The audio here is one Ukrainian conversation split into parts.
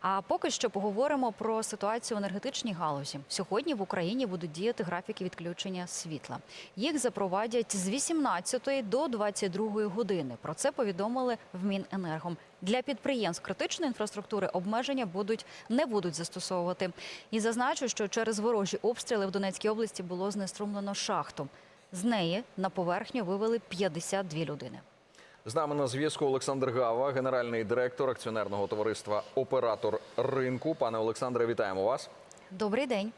А поки що поговоримо про ситуацію в енергетичній галузі. Сьогодні в Україні будуть діяти графіки відключення світла. Їх запровадять з 18 до 22 години. Про це повідомили в Міненерго. Для підприємств критичної інфраструктури обмеження будуть не будуть застосовувати. І зазначу, що через ворожі обстріли в Донецькій області було знеструмлено шахту. З неї на поверхню вивели 52 людини. З нами на зв'язку Олександр Гава, генеральний директор акціонерного товариства Оператор ринку. Пане Олександре, вітаємо вас. Добрий день.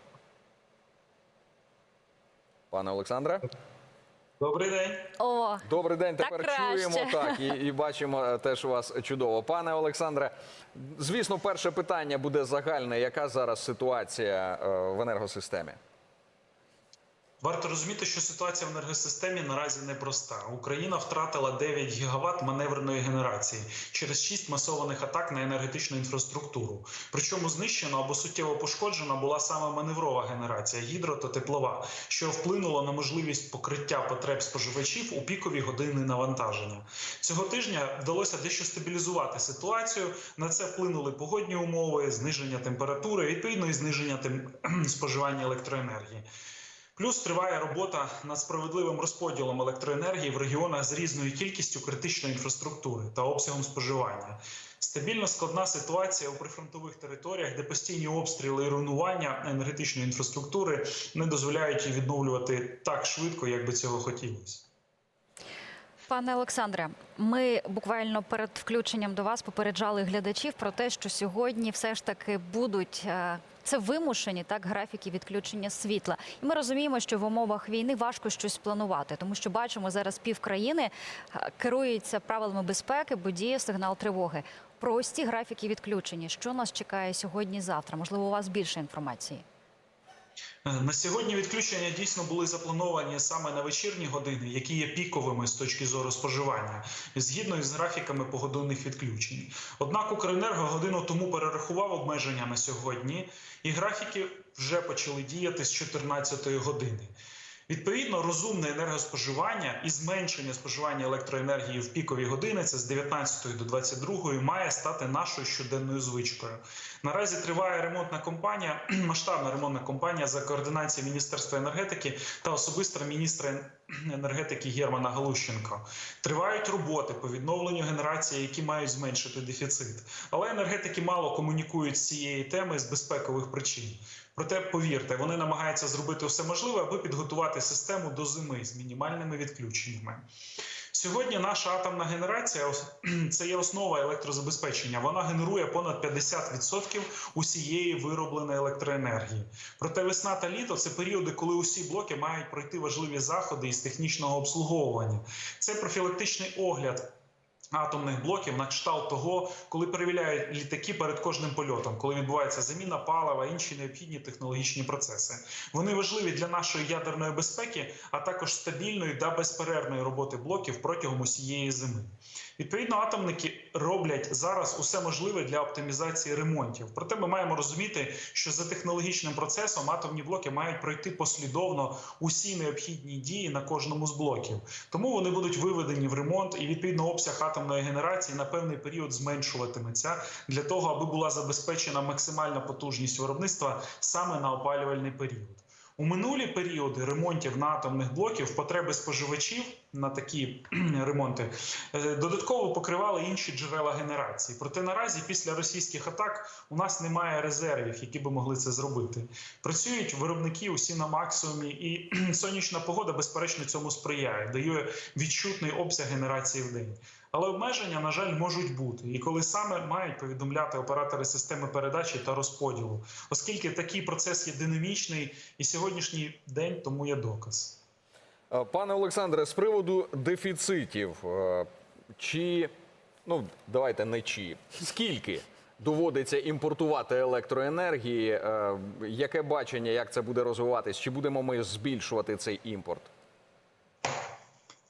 Пане Олександре, Добрий день. О, добрий день. Тепер краще. чуємо так і, і бачимо е, теж вас чудово. Пане Олександре, звісно, перше питання буде загальне. Яка зараз ситуація е, в енергосистемі? Варто розуміти, що ситуація в енергосистемі наразі непроста. Україна втратила 9 гігават маневреної генерації через 6 масованих атак на енергетичну інфраструктуру. Причому знищена або суттєво пошкоджена була саме маневрова генерація гідро та теплова, що вплинуло на можливість покриття потреб споживачів у пікові години навантаження. Цього тижня вдалося дещо стабілізувати ситуацію. На це вплинули погодні умови, зниження температури, відповідно і зниження тем... споживання електроенергії. Плюс триває робота над справедливим розподілом електроенергії в регіонах з різною кількістю критичної інфраструктури та обсягом споживання. Стабільно складна ситуація у прифронтових територіях, де постійні обстріли і руйнування енергетичної інфраструктури не дозволяють її відновлювати так швидко, як би цього хотілося. Пане Олександре, ми буквально перед включенням до вас попереджали глядачів про те, що сьогодні все ж таки будуть е, це вимушені так графіки відключення світла. І ми розуміємо, що в умовах війни важко щось планувати, тому що бачимо зараз пів країни е, керується правилами безпеки, бо діє сигнал тривоги. Прості графіки відключення, що нас чекає сьогодні-завтра? Можливо, у вас більше інформації. Е, На сьогодні відключення дійсно були заплановані саме на вечірні години, які є піковими з точки зору споживання, згідно із графіками погодинних відключень. Однак Укренерго годину тому перерахував обмеження на сьогодні, і графіки вже почали діяти з 14 години. Відповідно, розумне енергоспоживання і зменшення споживання електроенергії в пікові години, це з 19 до 22, має стати нашою щоденною звичкою. Наразі триває ремонтна компанія, масштабна ремонтна компанія за координацією Міністерства енергетики та особисто міністра енергетики Германа Галущенко. Тривають роботи по відновленню генерації, які мають зменшити дефіцит. Але енергетики мало комунікують з цієї теми з безпекових причин. Проте, повірте, вони намагаються зробити все можливе, аби підготувати систему до зими з мінімальними відключеннями. Сьогодні наша атомна генерація це є основа електрозабезпечення. Вона генерує понад 50% усієї виробленої електроенергії. Проте весна та літо це періоди, коли усі блоки мають пройти важливі заходи із технічного обслуговування. Це профілактичний огляд. Атомних блоків на кшталт того, коли перевіряють літаки перед кожним польотом, коли відбувається заміна палива, інші необхідні технологічні процеси. Вони важливі для нашої ядерної безпеки, а також стабільної та безперервної роботи блоків протягом усієї зими. Відповідно, атомники роблять зараз усе можливе для оптимізації ремонтів. Проте ми маємо розуміти, що за технологічним процесом атомні блоки мають пройти послідовно усі необхідні дії на кожному з блоків. Тому вони будуть виведені в ремонт, і відповідно обсяг атомної генерації на певний період зменшуватиметься для того, аби була забезпечена максимальна потужність виробництва саме на опалювальний період. У минулі періоди ремонтів на атомних блоків потреби споживачів на такі ремонти е, додатково покривали інші джерела генерації. Проте наразі після російських атак у нас немає резервів, які би могли це зробити. Працюють виробники усі на максимумі, і сонячна погода, безперечно, цьому сприяє, дає відчутний обсяг генерації в день. Але обмеження, на жаль, можуть бути, і коли саме мають повідомляти оператори системи передачі та розподілу, оскільки такий процес є динамічний, і сьогоднішній день тому є доказ. Е, Пане Олександре, з приводу дефіцитів, е, чи ну давайте не чи скільки доводиться імпортувати електроенергії? Е, Яке бачення, як це буде розвиватись? Чи будемо ми збільшувати цей імпорт?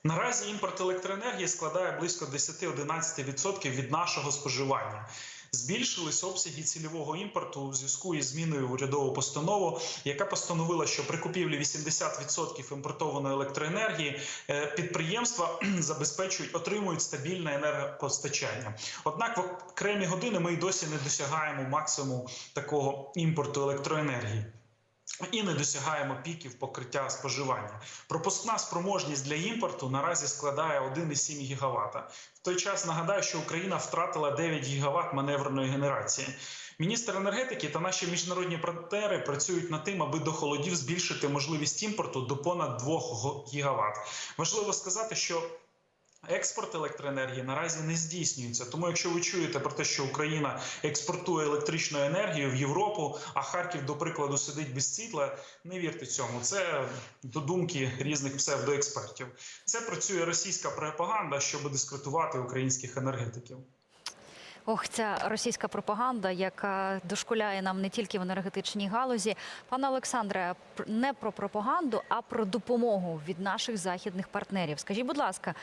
Наразі імпорт електроенергії складає близько 10-11% від нашого споживання. Збільшились обсяги цільового імпорту у зв'язку із зміною в урядову постанову, яка постановила, що при купівлі 80% імпортованої електроенергії е, підприємства забезпечують, отримують стабільне енергопостачання. Однак в окремі години ми й досі не досягаємо максимуму такого імпорту електроенергії. І не досягаємо піків покриття споживання. Пропускна спроможність для імпорту наразі складає 1,7 ГВт. В той час нагадаю, що Україна втратила 9 ГВт маневреної генерації. Міністр енергетики та наші міжнародні партнери працюють над тим, аби до холодів збільшити можливість імпорту до понад 2 ГВт. Важливо сказати, що Експорт електроенергії наразі не здійснюється. Тому, якщо ви чуєте про те, що Україна експортує електричну енергію в Європу, а Харків, до прикладу, сидить без світла, не вірте цьому. Це додумки різних псевдоекспертів. Це працює російська пропаганда, щоб дискредитувати українських енергетиків. Ох, ця російська пропаганда, яка дошкуляє нам не тільки в енергетичній галузі. Пане Олександре, не про пропаганду, а про допомогу від наших західних партнерів. Скажіть, будь ласка,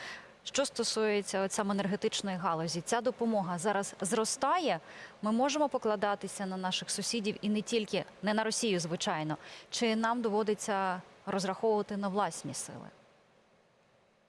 що стосується от саме енергетичної галузі, ця допомога зараз зростає. Ми можемо покладатися на наших сусідів і не тільки не на Росію, звичайно. Чи нам доводиться розраховувати на власні сили?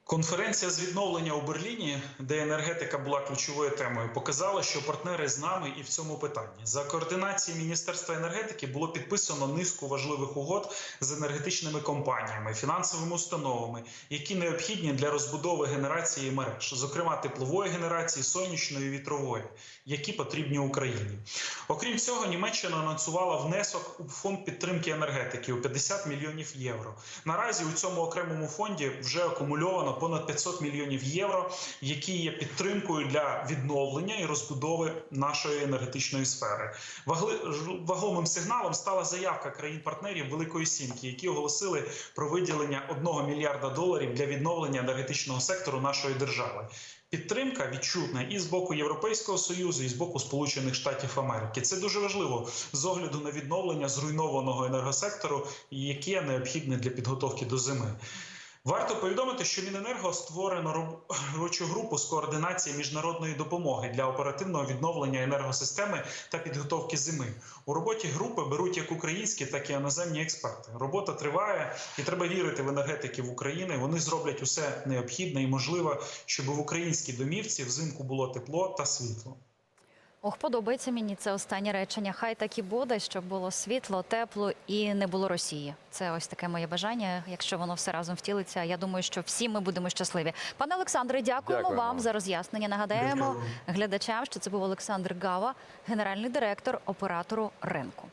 Конференція з відновлення у Берліні, де енергетика була ключовою темою, показала, що партнери з нами і в цьому питанні за координації Міністерства енергетики було підписано низку важливих угод з енергетичними компаніями, фінансовими установами, які необхідні для розбудови генерації мереж, зокрема теплової генерації, сонячної і вітрової, які потрібні Україні. Окрім цього, Німеччина анонсувала внесок у фонд підтримки енергетики у 50 мільйонів євро. Наразі у цьому окремому фонді вже акумульовано понад 500 мільйонів євро, які є підтримкою для відновлення і розбудови нашої енергетичної сфери. Вагомим сигналом стала заявка країн-партнерів Великої Сімки, які оголосили про виділення 1 мільярда доларів для відновлення енергетичного сектору нашої держави. Підтримка відчутна і з боку Європейського союзу, і з боку Сполучених Штатів Америки. Це дуже важливо з огляду на відновлення зруйнованого енергосектору, яке необхідне для підготовки до зими. Варто повідомити, що Міненерго створено робочу групу з координації міжнародної допомоги для оперативного відновлення енергосистеми та підготовки зими. У роботі групи беруть як українські, так і іноземні експерти. Робота триває, і треба вірити в енергетиків України. Вони зроблять усе необхідне і можливе, щоб в українській домівці взимку було тепло та світло. Ох, подобається мені це останнє речення. Хай так і буде, щоб було світло, тепло і не було Росії. Це ось таке моє бажання. Якщо воно все разом втілиться, я думаю, що всі ми будемо щасливі. Пане Олександре, дякуємо, Дякуємо. вам за роз'яснення. Нагадаємо Дякую. глядачам, що це був Олександр Гава, генеральний директор оператору ринку.